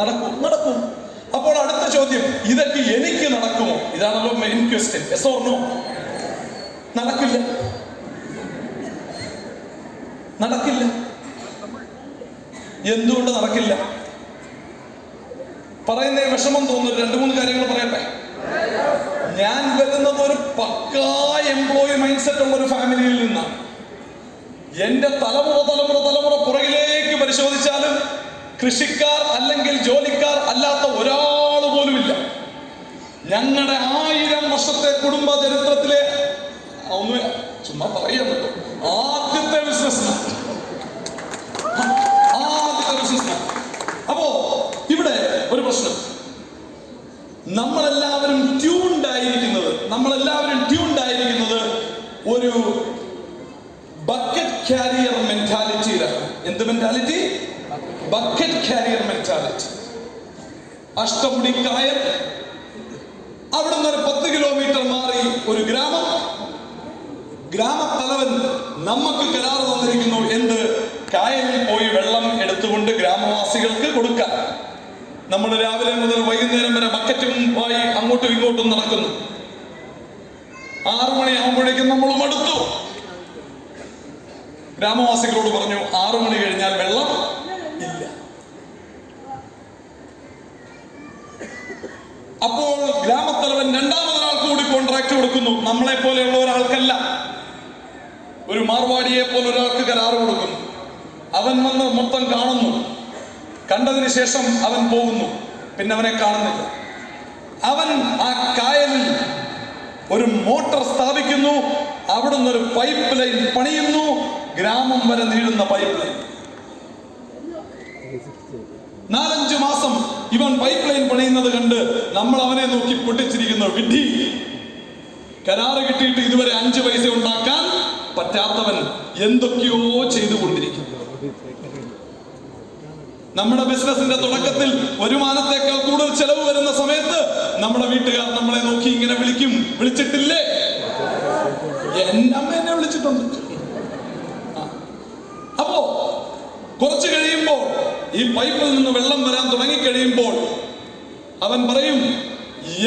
നടക്കും നടക്കും. അപ്പോൾ അടുത്ത ചോദ്യം ഇതൊക്കെ എനിക്ക് നടക്കുമോ? ഇതാണല്ലോ മെയിൻ ക്വസ്റ്റ്യൻ എസ് ഓർണോ നടക്കില്ല. നടക്കില്ല. എന്തുകൊണ്ട് നടക്കില്ല? പറയുന്ന വിഷമം തോന്നുന്നു. രണ്ട് മൂന്ന് കാര്യങ്ങൾ പറയട്ടെ. ഞാൻ വരുന്നത് ഒരു പക്കാ എംപ്ലോയി മൈൻഡ് സെറ്റ് ഉള്ള ഒരു ഫാമിലിയിൽ നിന്നാണ്. എന്റെ തലമുറ തലമുറ തലമുറ പുറകിലേക്ക് പരിശോധിച്ചാലും കൃഷിക്കാർ അല്ലെങ്കിൽ ജോലിക്കാർ അല്ലാത്ത ഒരാൾ പോലുമില്ല ഞങ്ങളുടെ ആയിരം വർഷത്തെ കുടുംബ ചരിത്രത്തിലെ ഒന്ന് ചുമ്മാ പറയാൻ ആദ്യത്തെ ബിസിനസ് ആദ്യത്തെ ബിസിനസ് അപ്പോ ഇവിടെ ഒരു പ്രശ്നം. നമ്മളെല്ലാവരും ട്യൂൺഡ് ആയിരിക്കുന്നത് നമ്മളെല്ലാവരും ട്യൂൺഡ് ആയിരിക്കുന്നത് ഒരു ബക്കറ്റ് ക്യാരിയർ മെന്റാലിറ്റിയിലാണ് എന്ത് mentality bucket carrier mentality Ashtamudi കായൽ. അവിടെ നിന്ന് ഒരു പത്ത് കിലോമീറ്റർ മാറി ഒരു ഗ്രാമം. ഗ്രാമത്തലവൻ നമുക്ക് കരാർ തന്നിരിക്കുന്നു എന്ത്? കായലിൽ പോയി വെള്ളം എടുത്തുകൊണ്ട് ഗ്രാമവാസികൾക്ക് കൊടുക്കാം നമ്മൾ രാവിലെ മുതൽ വൈകുന്നേരം വരെ ബക്കറ്റും ആയി അങ്ങോട്ടും ഇങ്ങോട്ടും നടക്കുന്നു. ആറു മണിയാകുമ്പോഴേക്കും നമ്മൾ മടുത്തു. ഗ്രാമവാസികളോട് പറഞ്ഞു ആറു മണി കഴിഞ്ഞാൽ വെള്ളം അപ്പോൾ ഗ്രാമത്തലവൻ രണ്ടാമതൊരാൾ കൂടി കോൺട്രാക്ട് കൊടുക്കുന്നു. നമ്മളെ പോലെയുള്ള ഒരാൾക്കല്ല. ഒരു മാർവാടിയെ പോലെ ഒരാൾക്ക് കരാറ് കൊടുക്കുന്നു. അവൻ വന്ന് മൊത്തം കാണുന്നു. കണ്ടതിന് ശേഷം അവൻ പോകുന്നു. പിന്നെ അവനെ കാണുന്നില്ല. അവൻ ആ കായലിൽ ഒരു മോട്ടർ സ്ഥാപിക്കുന്നു. അവിടുന്ന് ഒരു പൈപ്പ് ലൈൻ പണിയുന്നു. ഗ്രാമം വരെ നീളുന്ന പൈപ്പ് ലൈൻ നാലഞ്ചു മാസം ഇവൻ പൈപ്പ് ലൈൻ പണിയുന്നത് കണ്ട് നമ്മൾ അവനെ നോക്കി പൊട്ടിച്ചിരിക്കുന്നു. വിഡ്ഢി കരാറ് കിട്ടിയിട്ട് ഇതുവരെ അഞ്ച് പൈസ ഉണ്ടാക്കാൻ പറ്റാത്തവൻ എന്തൊക്കെയോ ചെയ്തുകൊണ്ടിരിക്കുന്നു. നമ്മുടെ ബിസിനസിന്റെ തുടക്കത്തിൽ വരുമാനത്തെക്കാൾ കൂടുതൽ ചെലവ് വരുന്ന സമയത്ത് നമ്മുടെ വീട്ടുകാർ നമ്മളെ നോക്കി ഇങ്ങനെ വിളിക്കും. വിളിച്ചിട്ടില്ലേ? എന്നമ്മ എന്നെ വിളിച്ചിട്ടുണ്ട്. അപ്പോ കുറച്ച് കഴിയുമ്പോൾ ഈ പൈപ്പിൽ നിന്ന് വെള്ളം വരാൻ തുടങ്ങി കഴിയുമ്പോൾ അവൻ പറയും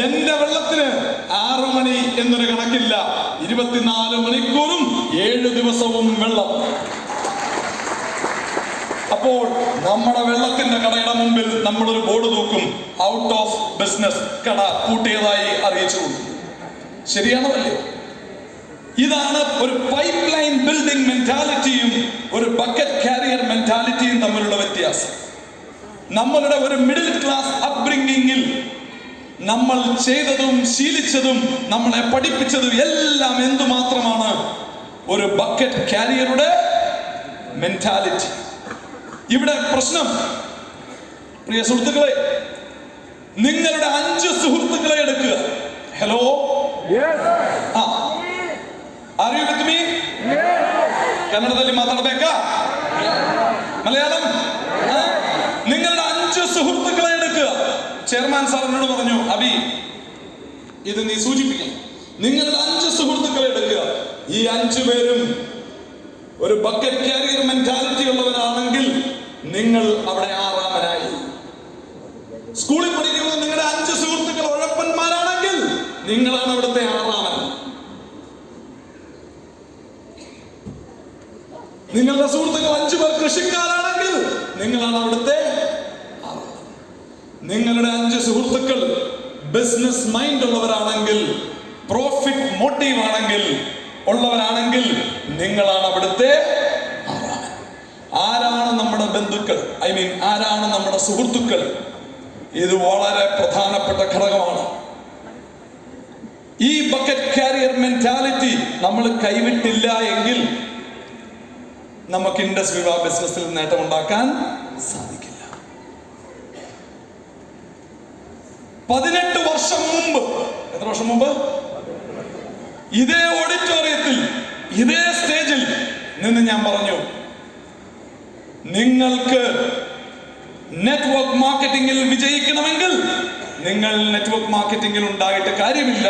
എന്റെ വെള്ളത്തിന് ആറു മണി എന്നൊരു കണക്കില്ല. ഇരുപത്തിനാല് മണിക്കൂറും ഏഴ് ദിവസവും വെള്ളം. അപ്പോൾ നമ്മുടെ വെള്ളത്തിന്റെ കടയുടെ മുമ്പിൽ നമ്മളൊരു ബോർഡ് തൂക്കും. ഔട്ട് ഓഫ് ബിസിനസ് കട പൂട്ടിയതായി അറിയിച്ചു കൊടുക്കും ശരിയാണോ അല്ലേ ഇതാണ് ഒരു പൈപ്പ് ലൈൻ ബിൽഡിംഗ് മെന്റാലിറ്റിയും ഒരു ബക്കറ്റ് കാരിയർ മെന്റാലിറ്റിയും തമ്മിലുള്ള വ്യത്യാസം. നമ്മളുടെ ഒരു മിഡിൽ ക്ലാസ് അപ്ബ്രിങ്ങിങ്ങിൽ നമ്മൾ ചെയ്തതും ശീലിച്ചതും നമ്മളെ പഠിപ്പിച്ചതും എല്ലാം എന്തുമാത്രമാണ് ഒരു ബക്കറ്റ് കാരിയറുടെ മെന്റാലിറ്റി ഇവിടെ പ്രശ്നം പ്രിയ സുഹൃത്തുക്കളെ നിങ്ങളുടെ അഞ്ച് സുഹൃത്തുക്കളെ എടുക്കുക ഹലോ ആ ಆರ್ ಯು ವಿತ್ ಮೀ ಕನ್ನಡದಲ್ಲಿ ಮಾತಾಡಬೇಕಾ മലയാളം ചെയർമാൻ സാർ എന്നോട് പറഞ്ഞു അബി ഇത് നീ സൂചിപ്പിക്കണം. നിങ്ങൾ അഞ്ച് സുഹൃത്തുക്കളെ എടുക്കുക. ഈ അഞ്ചു പേരും ഒരു ബക്കറ്റ് കാരിയർ മെന്റാലിറ്റി ഉള്ളവരാണെങ്കിൽ നിങ്ങൾ അവിടെ ആറാമനായി. സ്കൂളിൽ പഠിക്കുന്നത് നിങ്ങളുടെ അഞ്ച് സുഹൃത്തുക്കൾ ഉഴപ്പന്മാരാണെങ്കിൽ നിങ്ങളാണ് അവിടുത്തെ ആറാമൻ. നിങ്ങളുടെ സുഹൃത്തുക്കൾ അഞ്ചു പേർ കൃഷിക്കാരാണെങ്കിൽ നിങ്ങളാണ് അവിടുത്തെ. നിങ്ങളുടെ സുഹൃത്തുക്കൾ ബിസിനസ് മൈൻഡ് ഉള്ളവരാണെങ്കിൽ പ്രോഫിറ്റ് മോട്ടീവ് ആണെങ്കിൽ ഉള്ളവരാണെങ്കിൽ നിങ്ങളാണ് അവിടുത്തെ ആറാമൻ. ആരാണ് നമ്മുടെ ബന്ധുക്കൾ? ഐ മീൻ ആരാണ് നമ്മുടെ സുഹൃത്തുക്കൾ? ഇത് വളരെ പ്രധാനപ്പെട്ട ഘടകമാണ്. ഈ ബക്കറ്റ് കാരിയർ മെന്റാലിറ്റി നമ്മൾ കൈവിട്ടില്ല എങ്കിൽ നമുക്ക് ഇൻഡസ്ട്രി ബിസിനസ്സിൽ നേട്ടമുണ്ടാക്കാൻ സാധിക്കില്ല. പതിനെട്ട് വർഷം മുമ്പ്. എത്ര വർഷം മുമ്പ്? ഇതേ ഓഡിറ്റോറിയത്തിൽ ഇതേ സ്റ്റേജിൽ നിന്ന് ഞാൻ പറഞ്ഞു നിങ്ങൾക്ക് നെറ്റ്വർക്ക് മാർക്കറ്റിംഗിൽ വിജയിക്കണമെങ്കിൽ നിങ്ങൾ നെറ്റ്വർക്ക് മാർക്കറ്റിംഗിൽ ഉണ്ടായിട്ട് കാര്യമില്ല.